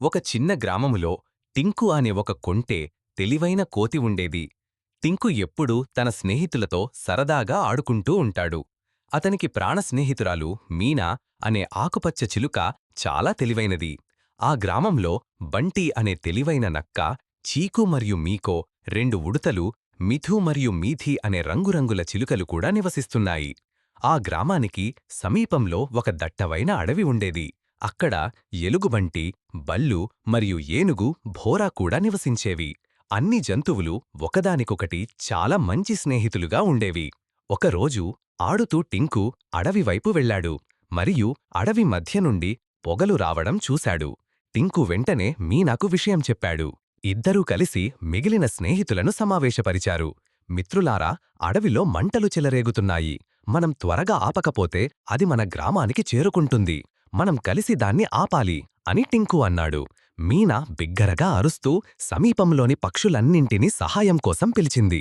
ఒక చిన్న గ్రామములో టింకు అనే ఒక కొంటె తెలివైన కోతి ఉండేది. టింకు ఎప్పుడూ తన స్నేహితులతో సరదాగా ఆడుకుంటూ ఉంటాడు. అతనికి ప్రాణ స్నేహితురాలు మీనా అనే ఆకుపచ్చ చిలుక చాలా తెలివైనది. ఆ గ్రామంలో బంటి అనే తెలివైన నక్క చీకు మరియు మీకో రెండు ఉడుతలు మిథు మరియు మీథి అనే రంగురంగుల చిలుకలు కూడా నివసిస్తున్నాయి. ఆ గ్రామానికి సమీపంలో ఒక దట్టవైన అడవి ఉండేది. అక్కడ ఎలుగుబంటి బల్లు మరియు ఏనుగు భోరా కూడా నివసించేవి. అన్ని జంతువులు ఒకదానికొకటి చాలా మంచి స్నేహితులుగా ఉండేవి. ఒకరోజు ఆడుతూ టింకు అడవివైపు వెళ్ళాడు మరియు అడవి మధ్య నుండి పొగలు రావడం చూశాడు. టింకు వెంటనే మీనాకు విషయం చెప్పాడు. ఇద్దరూ కలిసి మిగిలిన స్నేహితులను సమావేశపరిచారు. మిత్రులారా అడవిలో మంటలు చెలరేగుతున్నాయి. మనం త్వరగా ఆపకపోతే అది మన గ్రామానికి చేరుకుంటుంది. మనం కలిసి దాన్ని ఆపాలి అని టింకు అన్నాడు. మీనా బిగ్గరగా అరుస్తూ సమీపంలోని పక్షులన్నింటినీ సహాయం కోసం పిలిచింది.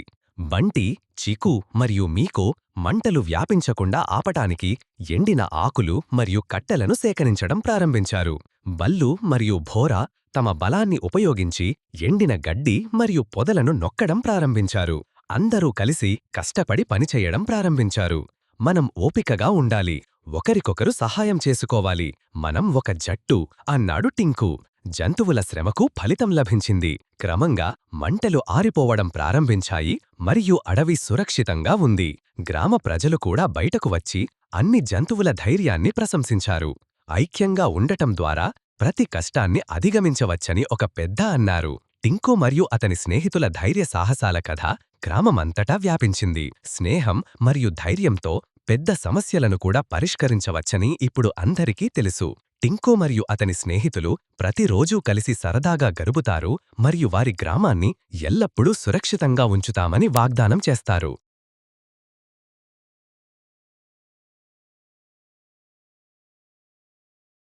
బంటి చికు మరియు మీకో మంటలు వ్యాపించకుండా ఆపటానికి ఎండిన ఆకులు మరియు కట్టెలను సేకరించడం ప్రారంభించారు. బల్లు మరియు భోరా తమ బలాన్ని ఉపయోగించి ఎండిన గడ్డి మరియు పొదలను నొక్కడం ప్రారంభించారు. అందరూ కలిసి కష్టపడి పనిచేయడం ప్రారంభించారు. మనం ఓపికగా ఉండాలి. ఒకరికొకరు సహాయం చేసుకోవాలి. మనం ఒక జట్టు అన్నాడు టింకు. జంతువుల శ్రమకు ఫలితం లభించింది. క్రమంగా మంటలు ఆరిపోవడం ప్రారంభించాయి. మరియు అడవి సురక్షితంగా ఉంది. గ్రామ ప్రజలు కూడా బయటకు వచ్చి అన్ని జంతువుల ధైర్యాన్ని ప్రశంసించారు. ఐక్యంగా ఉండటం ద్వారా ప్రతి కష్టాన్ని అధిగమించవచ్చని ఒక పెద్ద అన్నారు. టింకు మరియు అతని స్నేహితుల ధైర్య సాహసాల కథ గ్రామమంతటా వ్యాపించింది. స్నేహం మరియు ధైర్యంతో పెద్ద సమస్యలను కూడా పరిష్కరించవచ్చని ఇప్పుడు అందరికీ తెలుసు. టింకో మరియు అతని స్నేహితులు ప్రతిరోజూ కలిసి సరదాగా గరుపుతారు మరియు వారి గ్రామాన్ని ఎల్లప్పుడూ సురక్షితంగా ఉంచుతామని వాగ్దానం చేస్తారు.